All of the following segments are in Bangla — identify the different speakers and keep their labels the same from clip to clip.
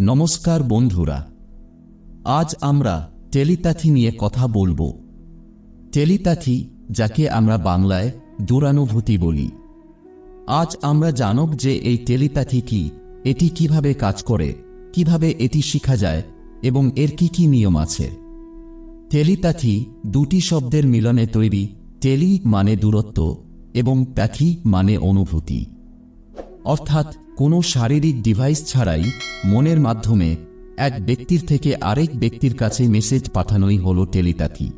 Speaker 1: নমস্কার বন্ধুরা, আজ আমরা টেলিপ্যাথি নিয়ে কথা বলব। টেলিপ্যাথি যাকে আমরা বাংলায় দূরানুভূতি বলি। আজ আমরা জানব যে এই টেলিপ্যাথি কি, এটি কীভাবে কাজ করে, কীভাবে এটি শেখা যায়, এবং এর কি কি নিয়ম আছে। টেলিপ্যাথি দুটি শব্দের মিলনে তৈরি, টেলি মানে দূরত্ব, এবং প্যাথি মানে অনুভূতি। অর্থাৎ কোনো শারীরিক ডিভাইস ছাড়াই মনের মাধ্যমে এক ব্যক্তির থেকে আরেক ব্যক্তির কাছে মেসেজ পাঠানোই হল টেলিপ্যাথি।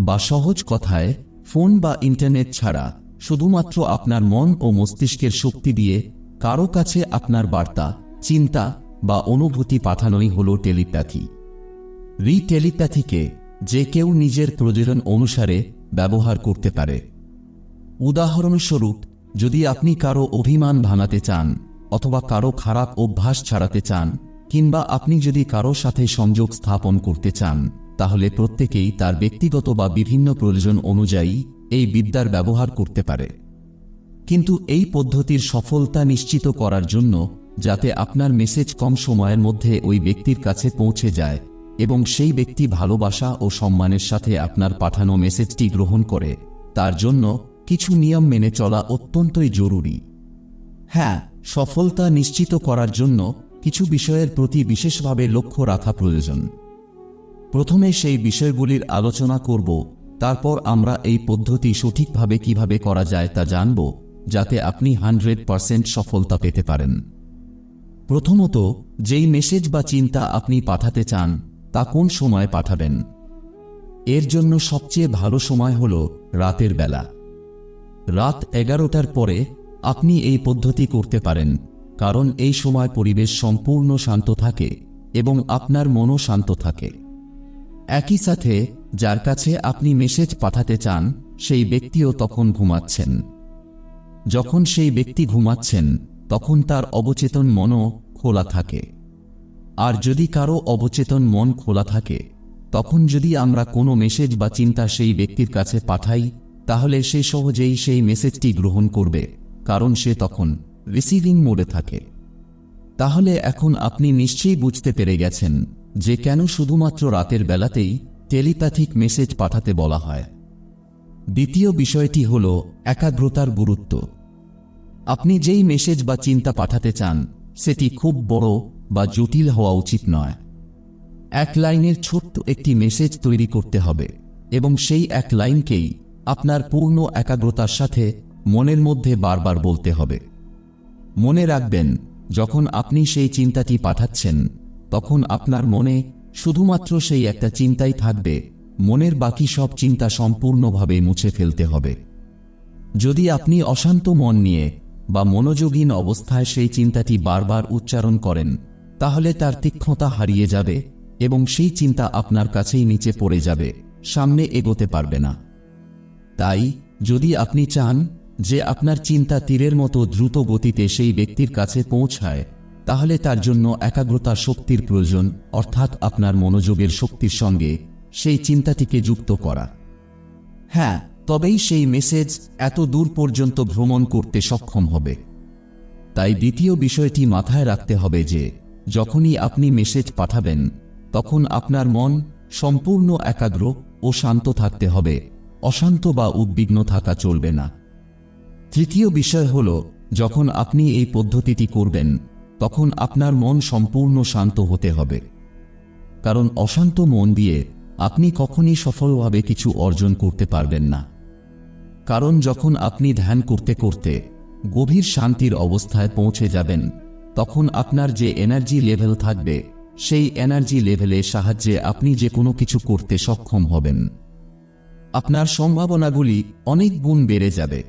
Speaker 1: বা সহজ কথায়, ফোন বা ইন্টারনেট ছাড়া শুধুমাত্র আপনার মন ও মস্তিষ্কের শক্তি দিয়ে কারও কাছে আপনার বার্তা, চিন্তা বা অনুভূতি পাঠানোই হল টেলিপ্যাথি। রি টেলিপ্যাথিকে যে কেউ নিজের প্রয়োজন অনুসারে ব্যবহার করতে পারে। উদাহরণস্বরূপ যদি আপনি কারও অভিমান ভাঙাতে চান, অথবা কারও খারাপ অভ্যাস ছাড়াতে চান, কিংবা আপনি যদি কারও সাথে সংযোগ স্থাপন করতে চান, তাহলে প্রত্যেকেই তার ব্যক্তিগত বা বিভিন্ন প্রয়োজন অনুযায়ী এই বিদ্যার ব্যবহার করতে পারে। কিন্তু এই পদ্ধতির সফলতা নিশ্চিত করার জন্য, যাতে আপনার মেসেজ কম সময়ের মধ্যে ওই ব্যক্তির কাছে পৌঁছে যায়, এবং সেই ব্যক্তি ভালোবাসা ও সম্মানের সাথে আপনার পাঠানো মেসেজটি গ্রহণ করে, তার জন্য কিছু নিয়ম মেনে চলা অত্যন্তই জরুরি। হ্যাঁ সফলতা নিশ্চিত করার জন্য কিছু বিষয়ের প্রতি বিশেষভাবে লক্ষ্য রাখা প্রয়োজন। প্রথমে সেই বিষয়গুলির আলোচনা করব, তারপর আমরা এই পদ্ধতি সঠিকভাবে কীভাবে করা যায় তা জানব, যাতে আপনি হান্ড্রেড পারসেন্ট সফলতা পেতে পারেন। প্রথমত, যেই মেসেজ বা চিন্তা আপনি পাঠাতে চান, তা কোন সময় পাঠাবেন? এর জন্য সবচেয়ে ভালো সময় হল রাতের বেলা। রাত এগারোটার পরে আপনি এই পদ্ধতি করতে পারেন, কারণ এই সময় পরিবেশ সম্পূর্ণ শান্ত থাকে এবং আপনার মনও শান্ত থাকে। একই সাথে, যার কাছে আপনি মেসেজ পাঠাতে চান, সেই ব্যক্তিও তখন ঘুমাচ্ছেন। যখন সেই ব্যক্তি ঘুমাচ্ছেন, তখন তার অবচেতন মনও খোলা থাকে। আর যদি কারও অবচেতন মন খোলা থাকে, তখন যদি আমরা কোনো মেসেজ বা চিন্তা সেই ব্যক্তির কাছে পাঠাই তাহলে সে সহজেই সেই মেসেজটি গ্রহণ করবে, কারণ সে তখন রিসিভিং মোডে থাকে। তাহলে এখন আপনি নিশ্চয়ই বুঝতে পেরে গেছেন যে কেন শুধুমাত্র রাতের বেলাতেই টেলিপ্যাথিক মেসেজ পাঠাতে বলা হয়। দ্বিতীয় বিষয়টি হল একাগ্রতার গুরুত্ব। আপনি যেই মেসেজ বা চিন্তা পাঠাতে চান, সেটি খুব বড় বা জটিল হওয়া উচিত নয়। এক লাইনের ছোট্ট একটি মেসেজ তৈরি করতে হবে, এবং সেই এক লাইনকেই আপনার পূর্ণ একাগ্রতার সাথে মনের মধ্যে বারবার বলতে হবে। মনে রাখবেন, যখন আপনি সেই চিন্তাটি পাঠাচ্ছেন, তখন আপনার মনে শুধুমাত্র সেই একটা চিন্তাই থাকবে, মনের বাকি সব চিন্তা সম্পূর্ণভাবে মুছে ফেলতে হবে। যদি আপনি অশান্ত মন নিয়ে বা মনোযোগীন অবস্থায় সেই চিন্তাটি বারবার উচ্চারণ করেন, তাহলে তার তীক্ষ্ণতা হারিয়ে যাবে এবং সেই চিন্তা আপনার কাছেই নিচে পড়ে যাবে, সামনে এগোতে পারবে না। তাই, যদি আপনি চান যে আপনার চিন্তা তীরের মতো দ্রুত গতিতে সেই ব্যক্তির কাছে পৌঁছায়, তাহলে তার জন্য একাগ্রতার শক্তির প্রয়োজন, অর্থাৎ আপনার মনোযোগের শক্তির সঙ্গে সেই চিন্তাটিকে যুক্ত করা। হ্যাঁ তবেই সেই মেসেজ এত দূর পর্যন্ত ভ্রমণ করতে সক্ষম হবে। তাই দ্বিতীয় বিষয়টি মাথায় রাখতে হবে যে, যখনই আপনি মেসেজ পাঠাবেন, তখন আপনার মন সম্পূর্ণ একাগ্র ও শান্ত থাকতে হবে। অশান্ত বা উদ্বিগ্ন থাকা চলবে না। তৃতীয় বিষয় হল, যখন আপনি এই পদ্ধতিটি করবেন, তখন আপনার মন সম্পূর্ণ শান্ত হতে হবে। কারণ অশান্ত মন দিয়ে আপনি কখনই সফলভাবে কিছু অর্জন করতে পারবেন না। কারণ যখন আপনি ধ্যান করতে করতে গভীর শান্তির অবস্থায় পৌঁছে যাবেন, তখন আপনার যে এনার্জি লেভেল থাকবে, সেই এনার্জি লেভেলের সাহায্যে আপনি যে কোনো কিছু করতে সক্ষম হবেন। আপনার সম্ভাবনাগুলি অনেক গুণ বেড়ে যাবে।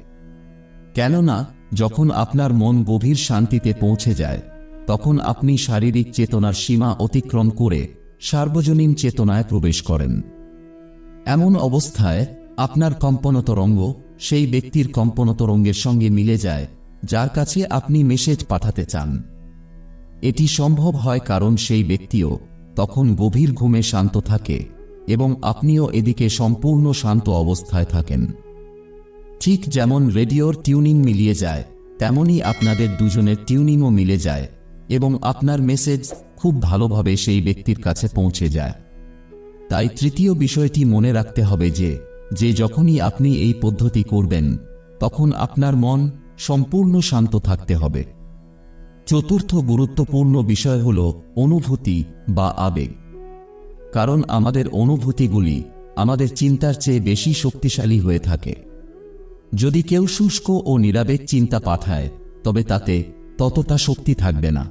Speaker 1: কেননা, যখন আপনার মন গভীর শান্তিতে পৌঁছে যায়, তখন আপনি শারীরিক চেতনার সীমা অতিক্রম করে সার্বজনীন চেতনায় প্রবেশ করেন। এমন অবস্থায় আপনার কম্পনতরঙ্গ সেই ব্যক্তির কম্পনতরঙ্গের সঙ্গে মিলে যায়, যার কাছে আপনি মেসেজ পাঠাতে চান। এটি সম্ভব হয় কারণ সেই ব্যক্তিও তখন গভীর ঘুমে শান্ত থাকে। এবং আপনিও এদিকে সম্পূর্ণ শান্ত অবস্থায় থাকেন। ঠিক যেমন রেডিওর টিউনিং মিলিয়ে যায়, তেমনই আপনাদের দুজনের টিউনিংও মিলে যায় এবং আপনার মেসেজ খুব ভালোভাবে সেই ব্যক্তির কাছে পৌঁছে যায়। তাই তৃতীয় বিষয়টি মনে রাখতে হবে যে যে যখনই আপনি এই পদ্ধতি করবেন, তখন আপনার মন সম্পূর্ণ শান্ত থাকতে হবে। চতুর্থ গুরুত্বপূর্ণ বিষয় হল অনুভূতি বা আবেগ। কারণ আমাদের অনুভূতিগুলি আমাদের চিন্তার চেয়ে বেশি শক্তিশালী হয়ে থাকে। যদি কেউ শুষ্ক ও নিরাবেগ চিন্তা পাঠায়, তবে তাতে ততটা শক্তি থাকবে না।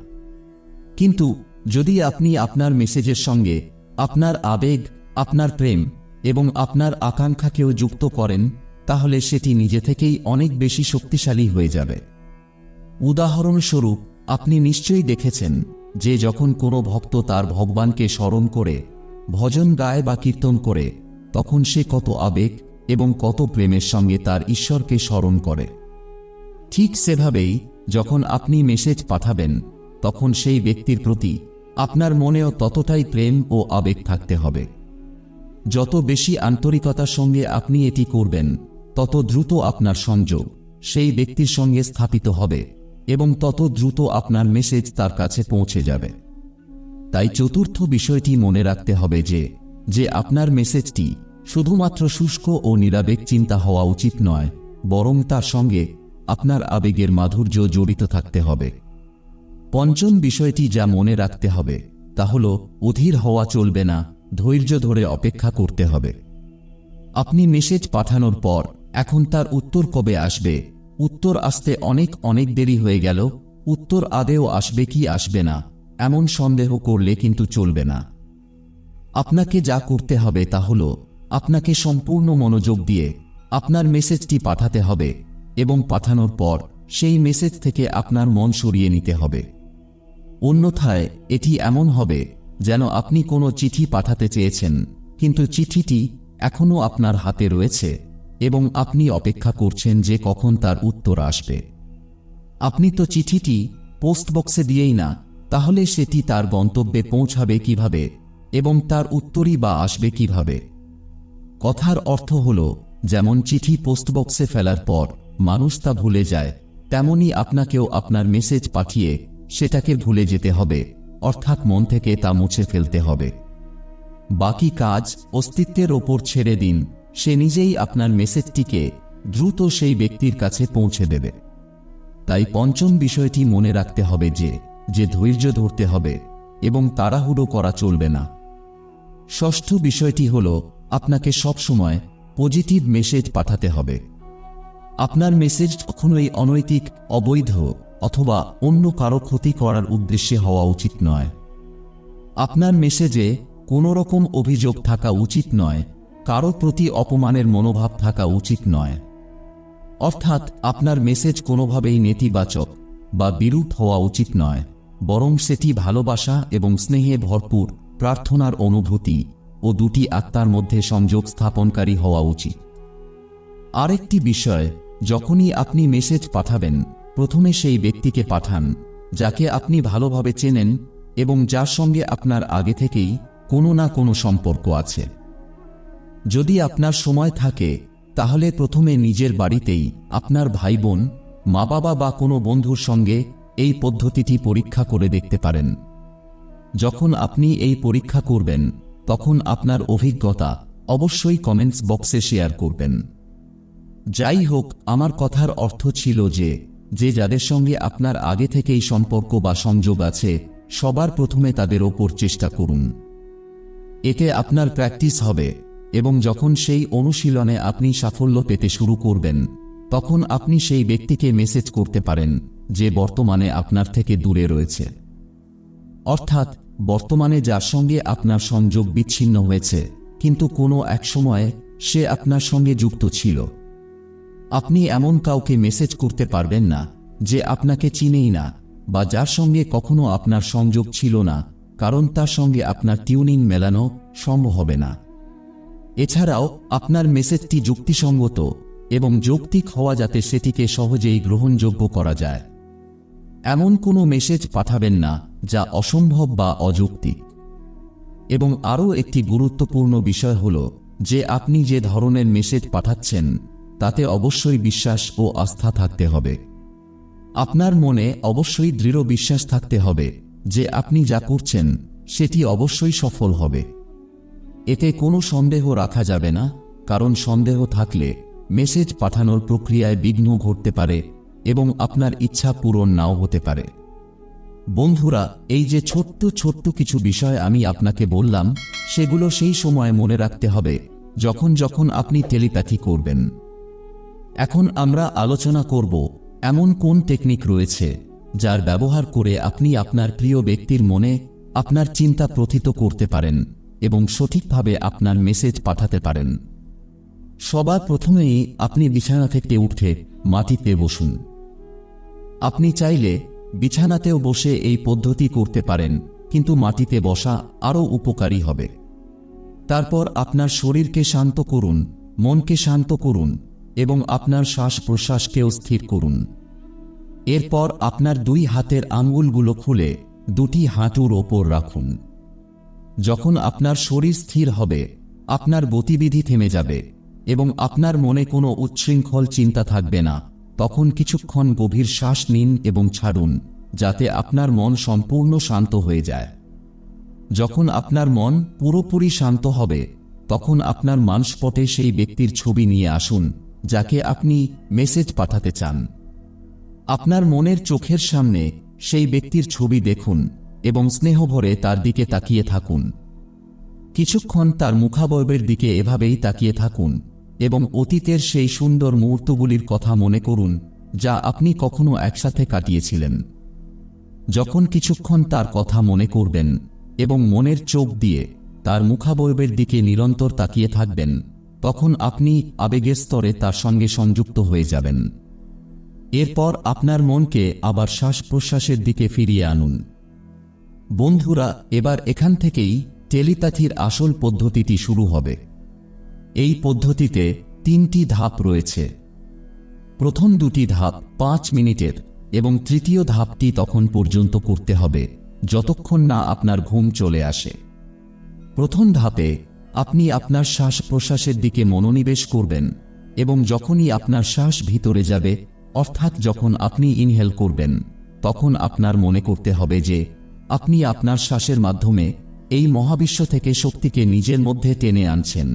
Speaker 1: কিন্তু যদি আপনি আপনার মেসেজের সঙ্গে আপনার আবেগ, আপনার প্রেম এবং আপনার আকাঙ্ক্ষাকেও যুক্ত করেন, তাহলে সেটি নিজে থেকেই অনেক বেশি শক্তিশালী হয়ে যাবে। উদাহরণস্বরূপ, আপনি নিশ্চয়ই দেখেছেন যে যখন কোনো ভক্ত তার ভগবানকে স্মরণ করে ভজন গায় বা কীর্তন করে, তখন সে কত আবেগ এবং কত প্রেমের সঙ্গে তার ঈশ্বরকে স্মরণ করে। ঠিক সেভাবেই যখন আপনি মেসেজ পাঠাবেন, তখন সেই ব্যক্তির প্রতি আপনার মনেও ততটাই প্রেম ও আবেগ থাকতে হবে। যত বেশি আন্তরিকতার সঙ্গে আপনি এটি করবেন, তত দ্রুত আপনার সংযোগ সেই ব্যক্তির সঙ্গে স্থাপিত হবে এবং তত দ্রুত আপনার মেসেজ তার কাছে পৌঁছে যাবে। তাই চতুর্থ বিষয়টি মনে রাখতে হবে যে যে আপনার মেসেজটি শুধুমাত্র শুষ্ক ও নিরাবেগ চিন্তা হওয়া উচিত নয়, বরং তার সঙ্গে আপনার আবেগের মাধুর্য জড়িত থাকতে হবে। পঞ্চম বিষয়টি যা মনে রাখতে হবে, তা হল অধীর হওয়া চলবে না, ধৈর্য ধরে অপেক্ষা করতে হবে। আপনি মেসেজ পাঠানোর পর এখন তার উত্তর কবে আসবে? উত্তর আসতে অনেক অনেক দেরি হয়ে গেল, উত্তর আদেও আসবে কি আসবে না? এমন সন্দেহ করলে কিন্তু চলবে না। আপনাকে যা করতে হবে তা হল, আপনাকে সম্পূর্ণ মনোযোগ দিয়ে আপনার মেসেজটি পাঠাতে হবে এবং পাঠানোর পর সেই মেসেজ থেকে আপনার মন সরিয়ে নিতে হবে। অন্যথায় এটি এমন হবে যেন আপনি কোনো চিঠি পাঠাতে চেয়েছেন, কিন্তু চিঠিটি এখনও আপনার হাতে রয়েছে এবং আপনি অপেক্ষা করছেন যে কখন তার উত্তর আসবে। আপনি তো চিঠিটি পোস্ট বক্সে দিয়েই না তাহলে সেটি তার গন্তব্যে পৌঁছাবে কীভাবে এবং তার উত্তরই বা আসবে কীভাবে? কথার অর্থ হল, যেমন চিঠি পোস্টবক্সে ফেলার পর মানুষ তা ভুলে যায়, তেমনি আপনাকেও আপনার মেসেজ পাঠিয়ে সেটাকে ভুলে যেতে হবে, অর্থাৎ মন থেকে তা মুছে ফেলতে হবে। বাকি কাজ অস্তিত্বের ওপর ছেড়ে দিন, সে নিজেই আপনার মেসেজটিকে দ্রুত সেই ব্যক্তির কাছে পৌঁছে দেবে। তাই পঞ্চম বিষয়টি মনে রাখতে হবে যে যে ধৈর্য ধরতে হবে এবং তাড়াহুড়ো করা চলবে না। ষষ্ঠ বিষয়টি হল আপনাকে সবসময় পজিটিভ মেসেজ পাঠাতে হবে। আপনার মেসেজ কখনোই অনৈতিক, অবৈধ অথবা অন্য কারও ক্ষতি করার উদ্দেশ্যে হওয়া উচিত নয়। আপনার মেসেজে কোনো রকম অভিযোগ থাকা উচিত নয়, কারও প্রতি অপমানের মনোভাব থাকা উচিত নয়। অর্থাৎ আপনার মেসেজ কোনোভাবেই নেতিবাচক বা বিরূপ হওয়া উচিত নয়। বরং সেটি ভালোবাসা এবং স্নেহে ভরপুর, প্রার্থনার অনুভূতি ও দুটি আত্মার মধ্যে সংযোগ স্থাপনকারী হওয়া উচিত। আরেকটি বিষয়, যখনই আপনি মেসেজ পাঠাবেন, প্রথমে সেই ব্যক্তিকে পাঠান, যাকে আপনি ভালোভাবে চেনেন এবং যার সঙ্গে আপনার আগে থেকেই কোনো না কোনো সম্পর্ক আছে। যদি আপনার সময় থাকে, তাহলে প্রথমে নিজের বাড়িতেই আপনার ভাই বোন মা বাবা বা কোনো বন্ধুর সঙ্গে এই পদ্ধতিটি পরীক্ষা করে দেখতে পারেন। যখন আপনি এই পরীক্ষা করবেন, তখন আপনার অভিজ্ঞতা অবশ্যই কমেন্টস বক্সে শেয়ার করবেন। যাই হোক, আমার কথার অর্থ ছিল যে যে যাদের সঙ্গে আপনার আগে থেকেই সম্পর্ক বা সংযোগ আছে, সবার প্রথমে তাদের ওপর চেষ্টা করুন। এতে আপনার প্র্যাকটিস হবে এবং যখন সেই অনুশীলনে আপনি সাফল্য পেতে শুরু করবেন, তখন আপনি সেই ব্যক্তিকে মেসেজ করতে পারেন। যে বর্তমানে আপনার থেকে দূরে রয়েছে। অর্থাৎ, বর্তমানে যার সঙ্গে আপনার সংযোগ বিচ্ছিন্ন হয়েছে, কিন্তু কোনো এক সময়ে সে আপনার সঙ্গে যুক্ত ছিল। আপনি এমন কাউকে মেসেজ করতে পারবেন না, যে আপনাকে চিনেই না, বা যার সঙ্গে কখনো আপনার সংযোগ ছিল না, কারণ তার সঙ্গে আপনার টিউনিং মেলানো সম্ভব হবে না। এছাড়াও, আপনার মেসেজটি যুক্তিসঙ্গত এবং যৌক্তিক হওয়া যাতে সেটিকে সহজেই গ্রহণযোগ্য করা যায়। এমন কোনো মেসেজ পাঠাবেন না যা অসম্ভব বা অযৌক্তিক এবং আরও একটি গুরুত্বপূর্ণ বিষয় হল যে আপনি যে ধরনের মেসেজ পাঠাচ্ছেন, তাতে অবশ্যই বিশ্বাস ও আস্থা থাকতে হবে। আপনার মনে অবশ্যই দৃঢ় বিশ্বাস থাকতে হবে যে আপনি যা করছেন, সেটি অবশ্যই সফল হবে। এতে কোনো সন্দেহ রাখা যাবে না, কারণ সন্দেহ থাকলে মেসেজ পাঠানোর প্রক্রিয়ায় বিঘ্ন ঘটতে পারে এবং আপনার ইচ্ছা পূরণ নাও হতে পারে। বন্ধুরা, এই যে ছোট্ট ছোট্ট কিছু বিষয় আমি আপনাকে বললাম, সেগুলো সেই সময় মনে রাখতে হবে, যখন যখন আপনি টেলিপ্যাথি করবেন। এখন আমরা আলোচনা করব, এমন কোন টেকনিক রয়েছে, যার ব্যবহার করে আপনি আপনার প্রিয় ব্যক্তির মনে আপনার চিন্তা প্রথিত করতে পারেন এবং সঠিকভাবে আপনার মেসেজ পাঠাতে পারেন। সবার প্রথমেই আপনি বিছানা থেকে উঠে মাটিতে বসুন। আপনি চাইলে বিছানাতেও বসে এই পদ্ধতি করতে পারেন, কিন্তু মাটিতে বসা আরও উপকারী হবে। তারপর আপনার শরীরকে শান্ত করুন, মনকে শান্ত করুন এবং আপনার শ্বাস প্রশ্বাসকেও স্থির করুন। এরপর আপনার দুই হাতের আঙ্গুলগুলো খুলে দুটি হাঁটুর ওপর রাখুন। যখন আপনার শরীর স্থির হবে, আপনার গতিবিধি থেমে যাবে এবং আপনার মনে কোনো উচ্ছৃঙ্খল চিন্তা থাকবে না। তখন কিছুক্ষণ গভীর শ্বাস নিন এবং ছাড়ুন, যাতে আপনার মন সম্পূর্ণ শান্ত হয়ে যায়। যখন আপনার মন পুরোপুরি শান্ত হবে, তখন আপনার মানসপটে সেই ব্যক্তির ছবি নিয়ে আসুন, যাকে আপনি মেসেজ পাঠাতে চান। আপনার মনের চোখের সামনে সেই ব্যক্তির ছবি দেখুন এবং স্নেহভরে তার দিকে তাকিয়ে থাকুন। কিছুক্ষণ তার মুখাবয়বের দিকে এভাবেই তাকিয়ে থাকুন। এবং অতীতের সেই সুন্দর মুহূর্তগুলির কথা মনে করুন, যা আপনি কখনো একসাথে কাটিয়েছিলেন। যখন কিছুক্ষণ তার কথা মনে করবেন এবং মনের চোখ দিয়ে তার মুখাবয়বের দিকে নিরন্তর তাকিয়ে থাকবেন, তখন আপনি আবেগের স্তরে তার সঙ্গে সংযুক্ত হয়ে যাবেন। এরপর আপনার মনকে আবার শ্বাস প্রশ্বাসের দিকে ফিরিয়ে আনুন। বন্ধুরা, এবার এখান থেকেই টেলিপ্যাথির আসল পদ্ধতিটি শুরু হবে। এই পদ্ধতিতে তিনটি ধাপ রয়েছে। প্রথম দুটি ধাপ পাঁচ মিনিটের এবং তৃতীয় ধাপটি তখন পর্যন্ত করতে হবে, যতক্ষণ না আপনার ঘুম চলে আসে। প্রথম ধাপে আপনি আপনার শ্বাস প্রশ্বাসের দিকে মনোনিবেশ করবেন এবং যখনই আপনার শ্বাস ভিতরে যাবে, অর্থাৎ যখন আপনি ইনহেল করবেন, তখন আপনার মনে করতে হবে যে আপনি আপনার শ্বাসের মাধ্যমে এই মহাবিশ্ব থেকে শক্তিকে নিজের মধ্যে টেনে আনছেন।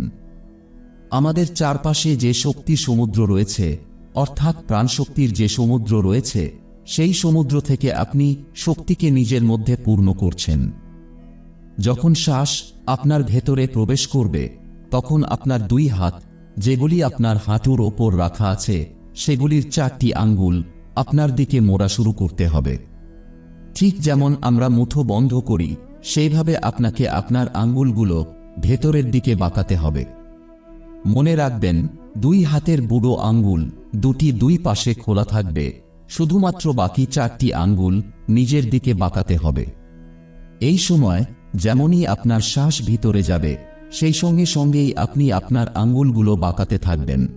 Speaker 1: আমাদের চারপাশে যে শক্তি সমুদ্র রয়েছে, অর্থাৎ প্রাণশক্তির যে সমুদ্র রয়েছে, সেই সমুদ্র থেকে আপনি শক্তিকে নিজের মধ্যে পূর্ণ করছেন। যখন শ্বাস আপনার ভেতরে প্রবেশ করবে, তখন আপনার দুই হাত, যেগুলি আপনার হাঁটুর ওপর রাখা আছে, সেগুলির চারটি আঙ্গুল আপনার দিকে মোড়া শুরু করতে হবে। ঠিক যেমন আমরা মুঠো বন্ধ করি, সেইভাবে আপনাকে আপনার আঙ্গুলগুলো ভেতরের দিকে বাঁকাতে হবে। মনে রাখবেন, দুই হাতের বুড়ো আঙ্গুল দুটি দুই পাশে খোলা থাকবে, শুধুমাত্র বাকি চারটি আঙ্গুল নিজের দিকে বাঁকাতে হবে। এই সময় যেমনই আপনার শ্বাস ভিতরে যাবে, সেই সঙ্গে সঙ্গেই আপনি আপনার আঙ্গুলগুলো বাঁকাতে থাকবেন।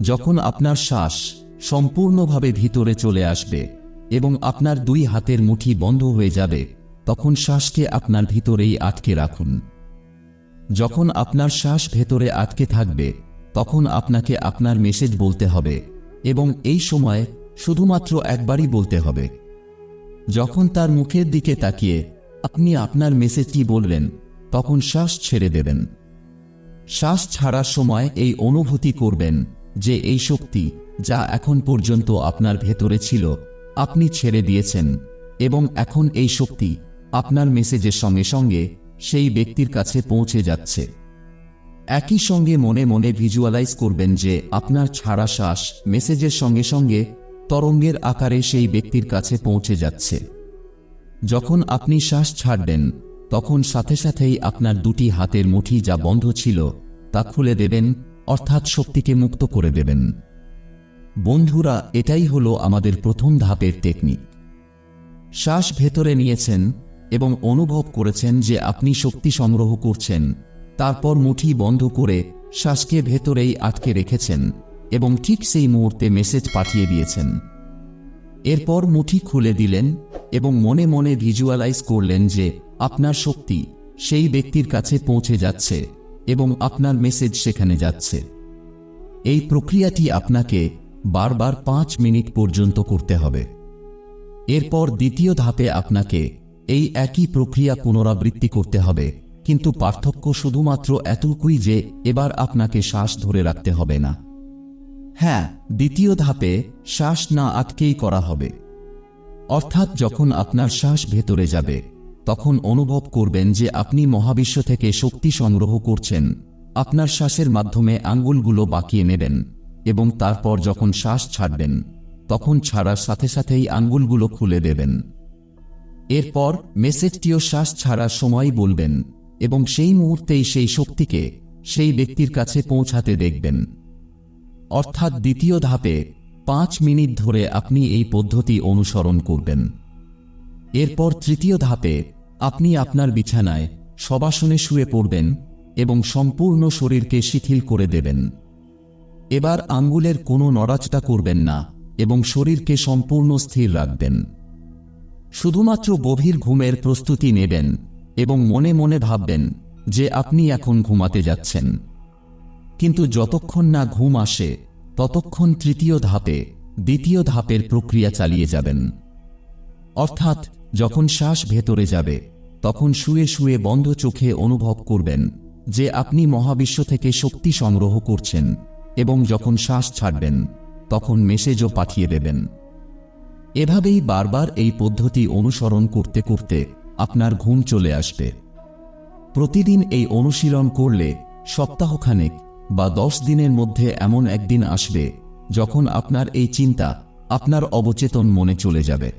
Speaker 1: যখন আপনার শ্বাস সম্পূর্ণভাবে ভিতরে চলে আসবে এবং আপনার দুই হাতের মুঠি বন্ধ হয়ে যাবে, তখন শ্বাসকে আপনার ভিতরেই আটকে রাখুন। যখন আপনার শ্বাস ভেতরে আটকে থাকবে, তখন আপনাকে আপনার মেসেজ বলতে হবে এবং এই সময় শুধুমাত্র একবারই বলতে হবে। যখন তার মুখের দিকে তাকিয়ে আপনি আপনার মেসেজটি বললেন, তখন শ্বাস ছেড়ে দেবেন। শ্বাস ছাড়ার সময় এই অনুভূতি করবেন যে এই শক্তি যা এখন পর্যন্ত আপনার ভেতরে ছিল, আপনি ছেড়ে দিয়েছেন এবং এখন এই শক্তি আপনার মেসেজের সঙ্গে সঙ্গে সেই ব্যক্তির কাছে পৌঁছে যাচ্ছে। একই সঙ্গে মনে মনে ভিজুয়ালাইজ করবেন যে আপনার ছাড়া শ্বাস মেসেজের সঙ্গে সঙ্গে তরঙ্গের আকারে সেই ব্যক্তির কাছে পৌঁছে যাচ্ছে। যখন আপনি শ্বাস ছাড়বেন, তখন সাথে সাথেই আপনার দুটি হাতের মুঠি যা বন্ধ ছিল, তা খুলে দেবেন, অর্থাৎ শক্তিকে মুক্ত করে দেবেন। বন্ধুরা, এটাই হলো আমাদের প্রথম ধাপের টেকনিক শ্বাস ভেতরে নিয়েছেন এবং অনুভব করেছেন যে আপনি শক্তি সংগ্রহ করছেন। তারপর মুঠি বন্ধ করে শ্বাসকে ভেতরেই আটকে রেখেছেন এবং ঠিক সেই মুহূর্তে মেসেজ পাঠিয়ে দিয়েছেন। এরপর মুঠি খুলে দিলেন এবং মনে মনে ভিজুয়ালাইজ করলেন যে আপনার শক্তি সেই ব্যক্তির কাছে পৌঁছে যাচ্ছে এবং আপনার মেসেজ সেখানে যাচ্ছে। এই প্রক্রিয়াটি আপনাকে বারবার পাঁচ মিনিট পর্যন্ত করতে হবে। এরপর দ্বিতীয় ধাপে আপনাকে এই একই প্রক্রিয়া পুনরাবৃত্তি করতে হবে, কিন্তু পার্থক্য শুধুমাত্র এতটুকুই যে এবার আপনাকে শ্বাস ধরে রাখতে হবে না। হ্যাঁ দ্বিতীয় ধাপে শ্বাস না আটকেই করা হবে। অর্থাৎ যখন আপনার শ্বাস ভেতরে যাবে, তখন অনুভব করবেন যে আপনি মহাবিশ্ব থেকে শক্তি সংগ্রহ করছেন, আপনার শ্বাসের মাধ্যমে আঙ্গুলগুলো বাঁকিয়ে নেবেন এবং তারপর যখন শ্বাস ছাড়বেন, তখন ছাড়ার সাথে সাথেই আঙ্গুলগুলো খুলে দেবেন। এরপর মেসেজটিও শ্বাস ছাড়ার সময় বলবেন এবং সেই মুহূর্তেই সেই শক্তিকে সেই ব্যক্তির কাছে পৌঁছাতে দেখবেন। অর্থাৎ দ্বিতীয় ধাপে পাঁচ মিনিট ধরে আপনি এই পদ্ধতি অনুসরণ করবেন। এরপর তৃতীয় ধাপে আপনি আপনার বিছানায় সবাসনে শুয়ে পড়বেন এবং সম্পূর্ণ শরীরকে শিথিল করে দেবেন। এবার আঙ্গুলের কোনো নড়াচড়া করবেন না এবং শরীরকে সম্পূর্ণ স্থির রাখবেন। শুধুমাত্র গভীর ঘুমের প্রস্তুতি নেবেন এবং মনে মনে ভাববেন যে আপনি এখন ঘুমাতে যাচ্ছেন। কিন্তু যতক্ষণ না ঘুম আসে, ততক্ষণ তৃতীয় ধাপে, দ্বিতীয় ধাপের প্রক্রিয়া চালিয়ে যাবেন। অর্থাৎ যখন শ্বাস ভেতরে যাবে, তখন শুয়ে শুয়ে বন্ধ চোখে অনুভব করবেন যে আপনি মহাবিশ্ব থেকে শক্তি সংগ্রহ করছেন এবং যখন শ্বাস ছাড়বেন, তখন মেসেজও পাঠিয়ে দেবেন। এভাবেই বারবার এই পদ্ধতি অনুসরণ করতে করতে আপনার ঘুম চলে আসবে। প্রতিদিন এই অনুশীলন করলে সপ্তাহখানেক বা দশ দিনের মধ্যে এমন একদিন আসবে যখন আপনার এই চিন্তা আপনার অবচেতন মনে চলে যাবে।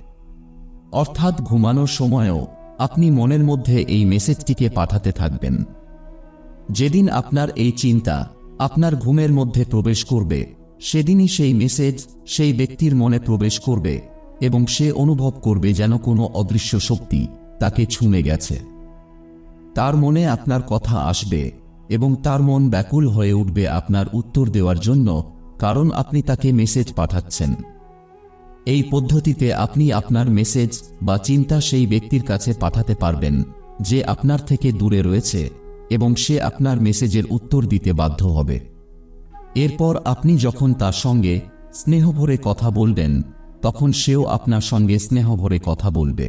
Speaker 1: অর্থাৎ ঘুমানোর সময়ও আপনি মনের মধ্যে এই মেসেজটিকে পাঠাতে থাকবেন। যেদিন আপনার এই চিন্তা আপনার ঘুমের মধ্যে প্রবেশ করবে, সেদিনই সেই মেসেজ সেই ব্যক্তির মনে প্রবেশ করবে এবং সে অনুভব করবে যেন কোনো অদৃশ্য শক্তি তাকে ছুঁয়ে গেছে। তার মনে আপনার কথা আসবে এবং তার মন ব্যাকুল হয়ে উঠবে আপনার উত্তর দেওয়ার জন্য, কারণ আপনি তাকে মেসেজ পাঠাচ্ছেন। এই পদ্ধতিতে আপনি আপনার মেসেজ বা চিন্তা সেই ব্যক্তির কাছে পাঠাতে পারবেন, যে আপনার থেকে দূরে রয়েছে এবং সে আপনার মেসেজের উত্তর দিতে বাধ্য হবে। এরপর আপনি যখন তার সঙ্গে স্নেহভরে কথা বলবেন তখন সেও আপনার সঙ্গে স্নেহভরে কথা বলবে।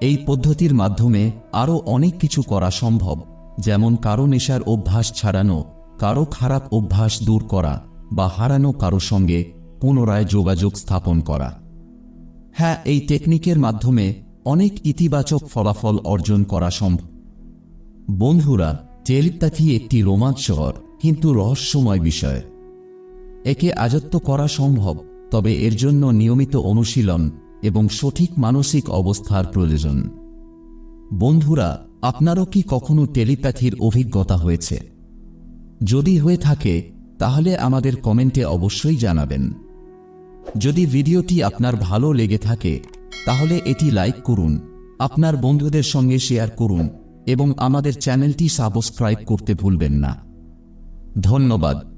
Speaker 1: এই পদ্ধতির মাধ্যমে আরও অনেক কিছু করা সম্ভব, যেমন কারও নেশার অভ্যাস ছাড়ানো, কারও খারাপ অভ্যাস দূর করা বা হারানো কারও সঙ্গে পুনরায় যোগাযোগ স্থাপন করা। হ্যাঁ এই টেকনিকের মাধ্যমে অনেক ইতিবাচক ফলাফল অর্জন করা সম্ভব। বন্ধুরা টেলিপ্যাথি একটি রোমাঞ্চকর, কিন্তু রহস্যময় বিষয়। একে আয়ত্ত করা সম্ভব তবে এর জন্য নিয়মিত অনুশীলন এবং সঠিক মানসিক অবস্থার প্রয়োজন। বন্ধুরা, আপনারও কি কখনো টেলিপ্যাথির অভিজ্ঞতা হয়েছে? যদি হয়ে থাকে, তাহলে আমাদের কমেন্টে অবশ্যই জানাবেন। যদি ভিডিওটি আপনার ভালো লেগে থাকে, তাহলে এটি লাইক করুন, আপনার বন্ধুদের সঙ্গে শেয়ার করুন এবং আমাদের চ্যানেলটি সাবস্ক্রাইব করতে ভুলবেন না। ধন্যবাদ।